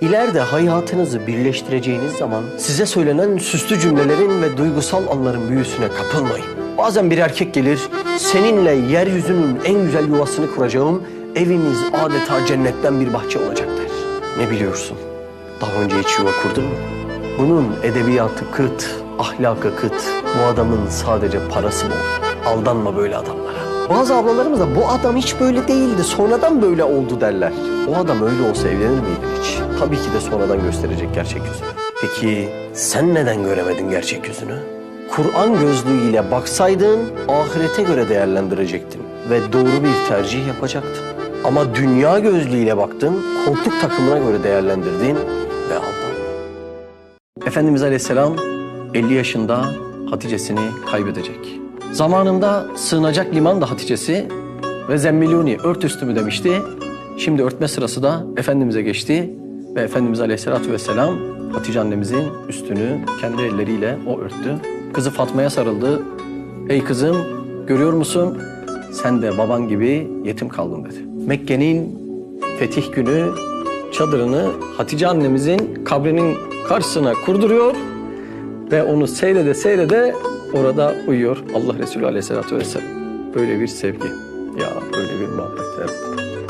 İleride hayatınızı birleştireceğiniz zaman size söylenen süslü cümlelerin ve duygusal anların büyüsüne kapılmayın. Bazen bir erkek gelir, seninle yeryüzünün en güzel yuvasını kuracağım, evimiz adeta cennetten bir bahçe olacak der. Ne biliyorsun? Daha önce hiç yuva kurdun mu? Bunun edebiyatı kıt, ahlakı kıt. Bu adamın sadece parası bol. Aldanma böyle adamlara. Bazı ablalarımız da bu adam hiç böyle değildi, sonradan böyle oldu derler. O adam öyle olsa evlenir miydi hiç? Tabii ki de sonradan gösterecek gerçek yüzünü. Peki sen neden göremedin gerçek yüzünü? Kur'an gözlüğüyle baksaydın ahirete göre değerlendirecektin ve doğru bir tercih yapacaktın. Ama dünya gözlüğüyle baktın, koltuk takımına göre değerlendirdin ve aldın. Efendimiz Aleyhisselam 50 yaşında Hatice'sini kaybedecek. Zamanında sığınacak liman da Hatice'si ve zemmiluni ört üstümü demişti. Şimdi örtme sırası da Efendimiz'e geçti ve Efendimiz Aleyhisselatü Vesselam Hatice annemizin üstünü kendi elleriyle o örttü. Kızı Fatma'ya sarıldı. Ey kızım görüyor musun sen de baban gibi yetim kaldın dedi. Mekke'nin fetih günü çadırını Hatice annemizin kabrinin karşısına kurduruyor ve onu seyrede seyrede orada uyuyor Allah Resulü Aleyhisselatü Vesselam. Böyle bir sevgi. Ya böyle bir muhabbet. Evet.